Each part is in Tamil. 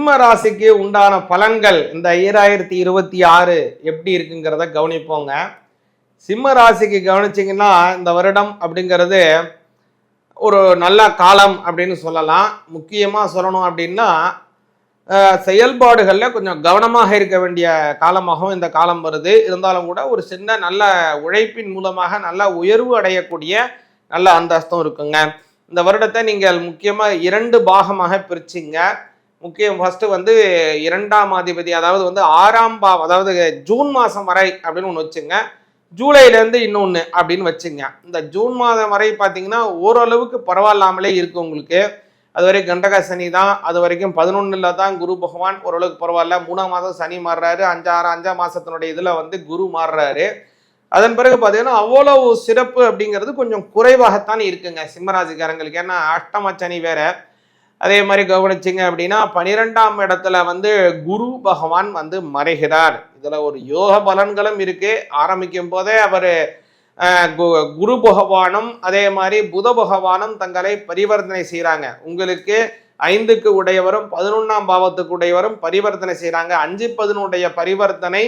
சிம்ம ராசிக்கு உண்டான பலன்கள் இந்த ஈராயிரத்தி இருபத்தி ஆறு எப்படி இருக்குங்கிறத கவனிப்போங்க. சிம்ம ராசிக்கு கவனிச்சிங்கன்னா இந்த வருடம் அப்படிங்கிறது ஒரு நல்ல காலம் அப்படின்னு சொல்லலாம். முக்கியமாக சொல்லணும் அப்படின்னா செயல்பாடுகளில் கொஞ்சம் கவனமாக இருக்க வேண்டிய காலமாகவும் இந்த காலம் வருது. இருந்தாலும் கூட ஒரு சின்ன நல்ல உழைப்பின் மூலமாக நல்ல உயர்வு அடையக்கூடிய நல்ல அந்தஸ்தும் இருக்குங்க. இந்த வருடத்தை நீங்கள் முக்கியமாக இரண்டு பாகமாக பிரிச்சிங்க. முக்கியம் ஃபர்ஸ்ட் வந்து இரண்டாம் அதிபதி அதாவது வந்து ஆறாம் பாவம் அதாவது ஜூன் மாதம் வரை அப்படின்னு ஒன்று வச்சுங்க. ஜூலைலேருந்து இன்னொன்று அப்படின்னு வச்சுங்க. இந்த ஜூன் மாதம் வரை பார்த்தீங்கன்னா ஓரளவுக்கு பரவாயில்லாமலே இருக்கும் உங்களுக்கு. அது வரை கண்டக சனி தான் அது வரைக்கும் பதினொன்றில் தான் குரு பகவான் ஓரளவுக்கு பரவாயில்ல. மூணாம் மாதம் சனி மாறுறாரு அஞ்சாறு அஞ்சாம் மாதத்தினுடைய இதில் வந்து குரு மாறுறாரு. அதன் பிறகு பார்த்தீங்கன்னா அவ்வளோ சிறப்பு அப்படிங்கிறது கொஞ்சம் குறைவாகத்தான் இருக்குங்க சிம்மராசிக்காரங்களுக்கு ஏன்னா அஷ்டம சனி வேறு அதே மாதிரி கவனிச்சிங்க அப்படின்னா பனிரெண்டாம் இடத்துல வந்து குரு பகவான் வந்து மறைகிறார். இதுல ஒரு யோக பலன்களும் இருக்கு. ஆரம்பிக்கும் போதே அவர் குரு பகவானும் அதே மாதிரி புத பகவானும் தங்களை பரிவர்த்தனை செய்கிறாங்க உங்களுக்கு ஐந்துக்கு உடையவரும் பதினொன்றாம் பாவத்துக்கு உடையவரும் பரிவர்த்தனை செய்கிறாங்க அஞ்சு பதினுடைய பரிவர்த்தனை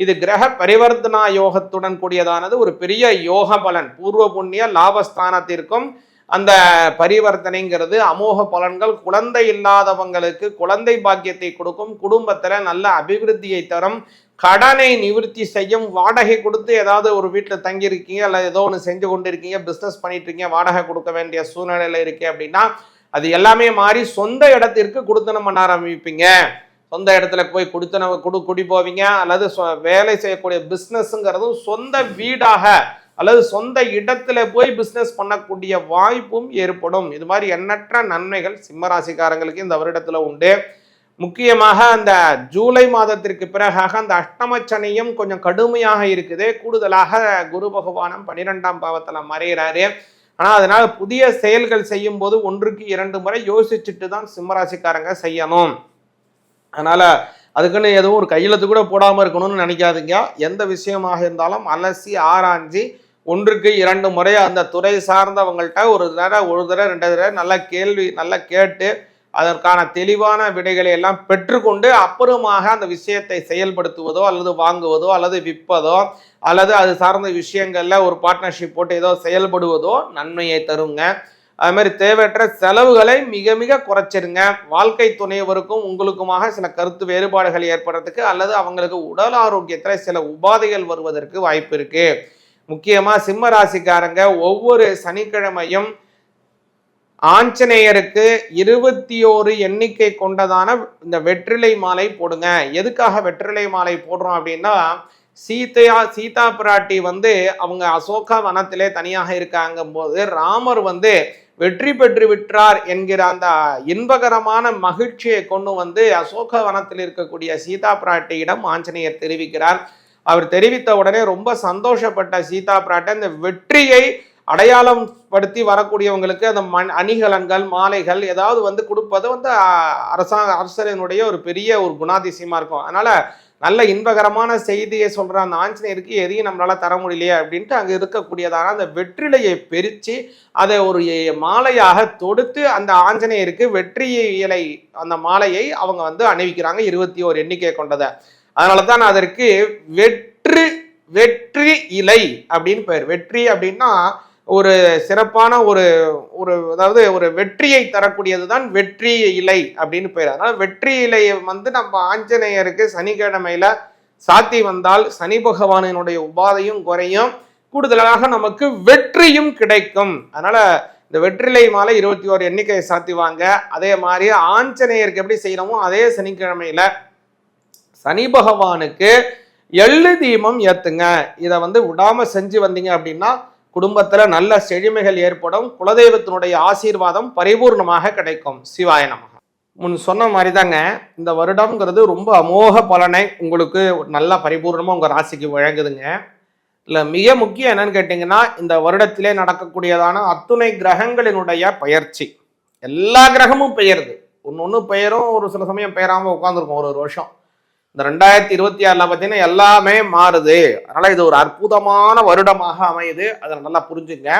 இது கிரக பரிவர்த்தனா யோகத்துடன் கூடியதானது. ஒரு பெரிய யோக பலன். பூர்வ புண்ணிய லாபஸ்தானத்திற்கும் அந்த பரிவர்த்தனைங்கிறது அமோக பலன்கள் குழந்தை இல்லாதவங்களுக்கு குழந்தை பாக்கியத்தை கொடுக்கும் குடும்பத்தில் நல்ல அபிவிருத்தியை தரும் கடனை நிவர்த்தி செய்யும் வாடகை கொடுத்து ஏதாவது ஒரு வீட்டில் தங்கியிருக்கீங்க அல்ல ஏதோ ஒன்று செஞ்சு கொண்டு இருக்கீங்க பிஸ்னஸ் பண்ணிட்டு இருக்கீங்க வாடகை கொடுக்க வேண்டிய சூழ்நிலையில் இருக்கு அப்படின்னா அது எல்லாமே மாறி சொந்த இடத்திற்கு கொடுத்தனம் பண்ண ஆரம்பிப்பீங்க. சொந்த இடத்துல போய் குடித்தன குடு குடி போவீங்க அல்லது சொ- வேலை செய்யக்கூடிய பிஸ்னஸ்ங்கிறதும் சொந்த வீடாக அல்லது சொந்த இடத்துல போய் பிஸ்னஸ் பண்ணக்கூடிய வாய்ப்பும் ஏற்படும். இது மாதிரி எண்ணற்ற நன்மைகள் சிம்மராசிக்காரங்களுக்கு இந்த வருடத்துல உண்டு. முக்கியமாக அந்த ஜூலை மாதத்திற்கு பிறகாக அந்த அஷ்டமச்சனையும் கொஞ்சம் கடுமையாக இருக்குது. கூடுதலாக குரு பகவானும் பன்னிரெண்டாம் பாவத்தில் மறைகிறாரு ஆனால் அதனால் புதிய செயல்கள் செய்யும் போது ஒன்றுக்கு இரண்டு முறை யோசிச்சுட்டு தான் சிம்மராசிக்காரங்க செய்யணும். அதனால அதுக்குன்னு எதுவும் ஒரு கையெழுத்து கூட போடாமல் இருக்கணும்னு நினைக்காதீங்க. எந்த விஷயமாக இருந்தாலும் அலசி ஆராய்ஞ்சு ஒன்றுக்கு இரண்டு முறை அந்த துறை சார்ந்தவங்கள்ட்ட ஒரு தடவை ஒரு தடவை ரெண்டு தடவை நல்லா கேள்வி நல்லா கேட்டு அதற்கான தெளிவான விடைகளை எல்லாம் பெற்றுக்கொண்டு அப்புறமாக அந்த விஷயத்தை செயல்படுத்துவதோ அல்லது வாங்குவதோ அல்லது விற்பதோ அல்லது அது சார்ந்த விஷயங்களில் ஒரு பார்ட்னர்ஷிப் போட்டு ஏதோ செயல்படுவதோ நன்மையை தருங்க. அது மாதிரி தேவையற்ற செலவுகளை மிக மிக குறைச்சிருங்க. வாழ்க்கை துணைவருக்கும் உங்களுக்குமாக சில கருத்து வேறுபாடுகள் ஏற்படுறதுக்கு அல்லது அவங்களுக்கு உடல் ஆரோக்கியத்தில் சில உபாதைகள் வருவதற்கு வாய்ப்பு இருக்குது முக்கியமாக சிம்ம ராசிக்காரங்க ஒவ்வொரு சனிக்கிழமையும் ஆஞ்சநேயருக்கு இருபத்தி ஓரு எண்ணிக்கை கொண்டதான இந்த வெற்றிலை மாலை போடுங்க. எதுக்காக வெற்றிலை மாலை போடுறோம் அப்படின்னா சீதையா சீதா பிராட்டி வந்து அவங்க அசோகா வனத்திலே தனியாக இருக்காங்க போது ராமர் வந்து வெற்றி பெற்று விட்டார் என்கிற அந்த இன்பகரமான மகிழ்ச்சியை கொண்டு வந்து அசோக வனத்தில் இருக்கக்கூடிய சீதா பிராட்டியிடம் ஆஞ்சநேயர் தெரிவிக்கிறார். அவர் தெரிவித்த உடனே ரொம்ப சந்தோஷப்பட்ட சீதா பிராட்ட இந்த வெற்றியை அடையாளம் படுத்தி வரக்கூடியவங்களுக்கு அந்த மண் அணிகலன்கள் மாலைகள் ஏதாவது வந்து கொடுப்பது வந்து அரசாங்க அரசரினுடைய ஒரு பெரிய ஒரு குணாதிசயமா இருக்கும். அதனால நல்ல இன்பகரமான செய்தியை சொல்ற அந்த ஆஞ்சநேயருக்கு எதையும் நம்மளால தர முடியலையே அப்படின்ட்டு அங்கே இருக்கக்கூடியதான அந்த வெற்றிலையை பிரித்து அதை ஒரு மாலையாக தொடுத்து அந்த ஆஞ்சநேயருக்கு வெற்றி இலை அந்த மாலையை அவங்க வந்து அணிவிக்கிறாங்க இருபத்தி ஓர் எண்ணிக்கை கொண்டதை. அதனால தான் அதற்கு வெற்று வெற்றி இலை அப்படின்னு பெயர். வெற்றி அப்படின்னா ஒரு சிறப்பான ஒரு ஒரு அதாவது ஒரு வெற்றியை தரக்கூடியது தான் வெற்றி இலை அப்படின்னு பெயர். அதனால வெற்றி இலையை வந்து நம்ம ஆஞ்சநேயருக்கு சனிக்கிழமையில சாத்தி வந்தால் சனி பகவானினுடைய உபாதையும் குறையும். கூடுதலாக நமக்கு வெற்றியும் கிடைக்கும். அதனால இந்த வெற்றிலை மாலை இருபத்தி ஓரு எண்ணிக்கையை சாத்திவாங்க. அதே மாதிரி ஆஞ்சநேயருக்கு எப்படி செய்யறோமோ அதே சனிக்கிழமையில சனி பகவானுக்கு எள்ளு தீபம் ஏத்துங்க. இதை வந்து விடாம செஞ்சு வந்தீங்க அப்படின்னா குடும்பத்துல நல்ல செழுமைகள் ஏற்படும். குலதெய்வத்தினுடைய ஆசீர்வாதம் பரிபூர்ணமாக கிடைக்கும். சிவாய நமக. முன் சொன்ன மாதிரி தாங்க இந்த வருடம்ங்கிறது ரொம்ப அமோக பலனை உங்களுக்கு நல்லா பரிபூர்ணமாக உங்கள் ராசிக்கு வழங்குதுங்க. இல்லை மிக முக்கியம் என்னன்னு கேட்டிங்கன்னா இந்த வருடத்திலே நடக்கக்கூடியதான அத்துணை கிரகங்களினுடைய பயிற்சி. எல்லா கிரகமும் பெயருது. ஒன்று ஒன்று பெயரும் ஒரு சில சமயம் பெயராமல் உட்காந்துருக்கும் ஒரு ஒரு வருஷம். இந்த ரெண்டாயிரத்தி இருபத்தி ஆறில் பார்த்தீங்கன்னா எல்லாமே மாறுது. அதனால் இது ஒரு அற்புதமான வருடமாக அமையுது. அதை நல்லா புரிஞ்சுங்க.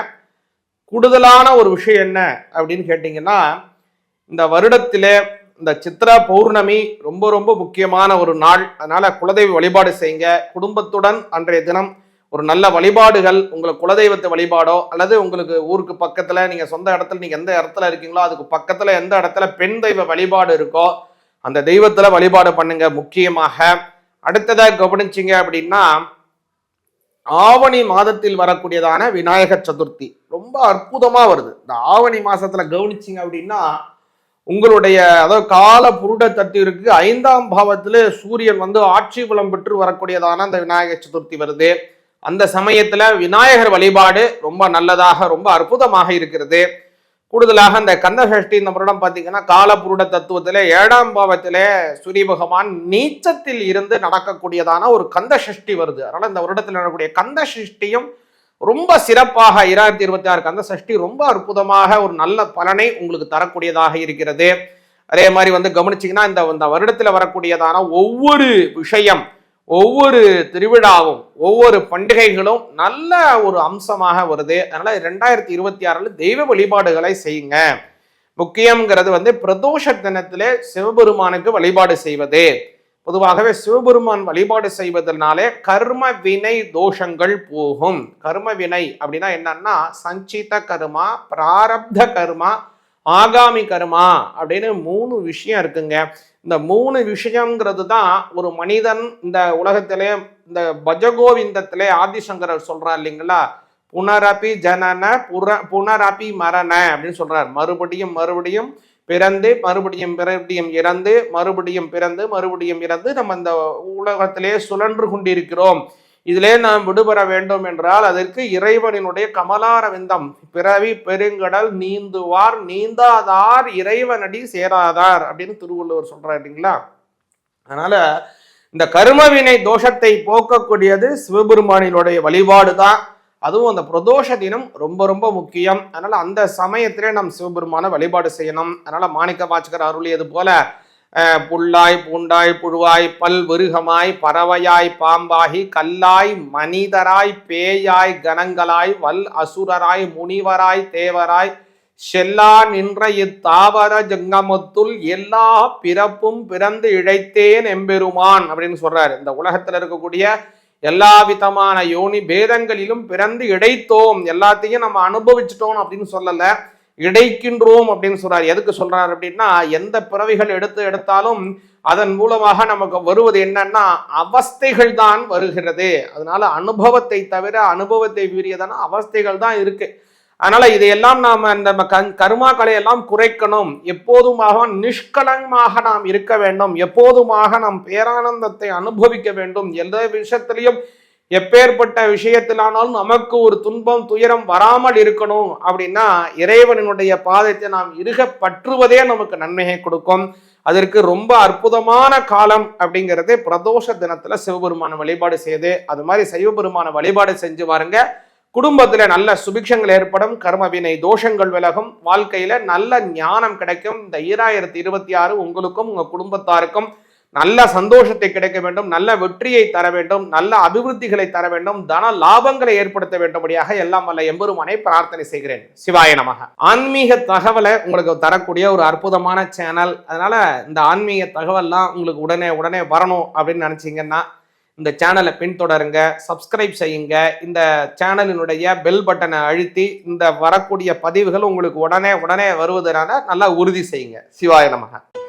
கூடுதலான ஒரு விஷயம் என்ன அப்படின்னு கேட்டிங்கன்னா இந்த வருடத்தில் இந்த சித்ரா பௌர்ணமி ரொம்ப ரொம்ப முக்கியமான ஒரு நாள். அதனால் குலதெய்வ வழிபாடு செய்யுங்க. குடும்பத்துடன் அன்றைய தினம் ஒரு நல்ல வழிபாடுகள் உங்களுக்கு குலதெய்வத்தை வழிபாடோ அல்லது உங்களுக்கு ஊருக்கு பக்கத்தில் நீங்கள் சொந்த இடத்துல நீங்கள் எந்த இடத்துல இருக்கீங்களோ அதுக்கு பக்கத்தில் எந்த இடத்துல பெண் தெய்வ வழிபாடு இருக்கோ அந்த தெய்வத்துல வழிபாடு பண்ணுங்க. முக்கியமாக அடுத்ததா கவனிச்சிங்க அப்படின்னா ஆவணி மாதத்தில் வரக்கூடியதான விநாயகர் சதுர்த்தி. ரொம்ப அற்புதமா வருது. இந்த ஆவணி மாசத்துல கவனிச்சிங்க அப்படின்னா உங்களுடைய அதாவது கால புருட தத்திற்கு ஐந்தாம் பாவத்துல சூரியன் வந்து ஆட்சி புலம் பெற்று வரக்கூடியதான அந்த விநாயகர் சதுர்த்தி வருது. அந்த சமயத்துல விநாயகர் வழிபாடு ரொம்ப நல்லதாக ரொம்ப அற்புதமாக இருக்கிறது. கூடுதலாக இந்த கந்த சஷ்டி இந்த வருடம் பார்த்தீங்கன்னா காலபுருட தத்துவத்திலே ஏழாம் பாவத்திலே சூரிய பகவான் நீச்சத்தில் இருந்து நடக்கக்கூடியதான ஒரு கந்த சஷ்டி வருது. அதனால் இந்த வருடத்தில் நடக்கக்கூடிய கந்த சஷ்டியும் ரொம்ப சிறப்பாக இரண்டாயிரத்தி இருபத்தி ஆறு கந்த சஷ்டி ரொம்ப அற்புதமாக ஒரு நல்ல பலனை உங்களுக்கு தரக்கூடியதாக இருக்கிறது. அதே மாதிரி வந்து கவனிச்சிங்கன்னா இந்த இந்த வருடத்தில் வரக்கூடியதான ஒவ்வொரு விஷயம் ஒவ்வொரு திருவிழாவும் ஒவ்வொரு பண்டிகைகளும் நல்ல ஒரு அம்சமாக வருது. அதனால ரெண்டாயிரத்தி இருபத்தி ஆறுல தெய்வ வழிபாடுகளை செய்யுங்க. முக்கியங்கிறது வந்து பிரதோஷ தினத்திலே சிவபெருமானுக்கு வழிபாடு செய்வது. பொதுவாகவே சிவபெருமான் வழிபாடு செய்வதனாலே கர்ம வினை தோஷங்கள் போகும். கர்ம வினை அப்படின்னா என்னன்னா சஞ்சித கர்மா பிராரப்த கர்மா ஆகாமி கர்மா அப்படின்னு மூணு விஷயம் இருக்குங்க. இந்த மூணு விஷயங்கிறது தான் ஒரு மனிதன் இந்த உலகத்திலே இந்த பஜகோவிந்தத்திலே ஆதிசங்கரர் சொல்றார் இல்லைங்களா? புனரபி ஜனன புற புனரபி மரண அப்படின்னு சொல்றார். மறுபடியும் மறுபடியும் பிறந்து மறுபடியும் மறுபடியும் இறந்து மறுபடியும் பிறந்து மறுபடியும் இறந்து நம்ம இந்த உலகத்திலே சுழன்று கொண்டிருக்கிறோம். இதிலே நாம் விடுபட வேண்டும் என்றால் அதற்கு இறைவனினுடைய கமலாரவிந்தம். பிறவி பெருங்கடல் நீந்துவார் நீந்தாதார் இறைவனடி சேராதார் அப்படின்னு திருவள்ளுவர் சொல்றாரு இல்லைங்களா? அதனால இந்த கருமவினை தோஷத்தை போக்கக்கூடியது சிவபெருமானினுடைய வழிபாடு தான் அதுவும் அந்த பிரதோஷ தினம் ரொம்ப ரொம்ப முக்கியம். அதனால அந்த சமயத்திலே நாம் சிவபெருமான வழிபாடு செய்யணும். அதனால மாணிக்க வாச்சகர் அருளியது போல புல்லாய் பூண்டாய் புழுவாய் பல் விருகமாய் பறவையாய் பாம்பாகி கல்லாய் மனிதராய் பேயாய் கணங்களாய் வல் அசுரராய் முனிவராய் தேவராய் செல்லா நின்ற இத்தாவர ஜங்கமத்துள் எல்லா பிறப்பும் பிறந்து இழைத்தேன் எம்பெருமான் அப்படின்னு சொல்றாரு. இந்த உலகத்துல இருக்கக்கூடிய எல்லா விதமான யோனி பேதங்களிலும் பிறந்து இடைத்தோம் எல்லாத்தையும் நம்ம அனுபவிச்சிட்டோம் அப்படின்னு சொல்லலை. இடைக்கின்றோம் அப்படின்னு சொல்றாரு. எதுக்கு சொல்றாரு அப்படின்னா எந்த பிறவிகள் எடுத்து எடுத்தாலும் அதன் மூலமாக நமக்கு வருவது என்னன்னா அவஸ்தைகள் தான் வருகிறது. அதனால அனுபவத்தை தவிர அனுபவத்தை மீறியதான அவஸ்தைகள் தான் இருக்கு. அதனால இதையெல்லாம் நாம் அந்த கருமாக்களை எல்லாம் குறைக்கணும். எப்போதுமாக நிஷ்கலமாக நாம் இருக்க வேண்டும். எப்போதுமாக நாம் பேரானந்தத்தை அனுபவிக்க வேண்டும். எந்த விஷயத்திலையும் எப்பேற்பட்ட விஷயத்திலானாலும் நமக்கு ஒரு துன்பம் துயரம் வராமல் இருக்கணும் அப்படின்னா இறைவனுடைய பாதத்தை நாம் இருக பற்றுவதே நமக்கு நன்மையை கொடுக்கும். அதற்கு ரொம்ப அற்புதமான காலம் அப்படிங்கிறது பிரதோஷ தினத்துல சிவபெருமான வழிபாடு செய்து அது மாதிரி சிவபெருமான வழிபாடு செஞ்சு வாருங்க. குடும்பத்துல நல்ல சுபிக்ஷங்கள் ஏற்படும் கர்மவினை தோஷங்கள் விலகும் வாழ்க்கையில நல்ல ஞானம் கிடைக்கும். இந்த ஈராயிரத்தி இருபத்தி ஆறு உங்களுக்கும் உங்க குடும்பத்தாருக்கும் நல்ல சந்தோஷத்தை கிடைக்க வேண்டும் நல்ல வெற்றியை தர வேண்டும் நல்ல அபிவிருத்திகளை தர வேண்டும் தன லாபங்களை ஏற்படுத்த வேண்டும்படியாக எல்லாம் வல்ல எம்பெருமானை பிரார்த்தனை செய்கிறேன். சிவாய நமக. ஆன்மீக தகவலை உங்களுக்கு தரக்கூடிய ஒரு அற்புதமான சேனல். அதனால இந்த ஆன்மீக தகவல்லாம் உங்களுக்கு உடனே உடனே வரணும் அப்படின்னு நினைச்சீங்கன்னா இந்த சேனலை பின்தொடருங்க சப்ஸ்கிரைப் செய்யுங்க. இந்த சேனலினுடைய பெல் பட்டனை அழுத்தி இந்த வரக்கூடிய பதிவுகள் உங்களுக்கு உடனே உடனே வருவதனால நல்லா உறுதி செய்யுங்க. சிவாய நமக.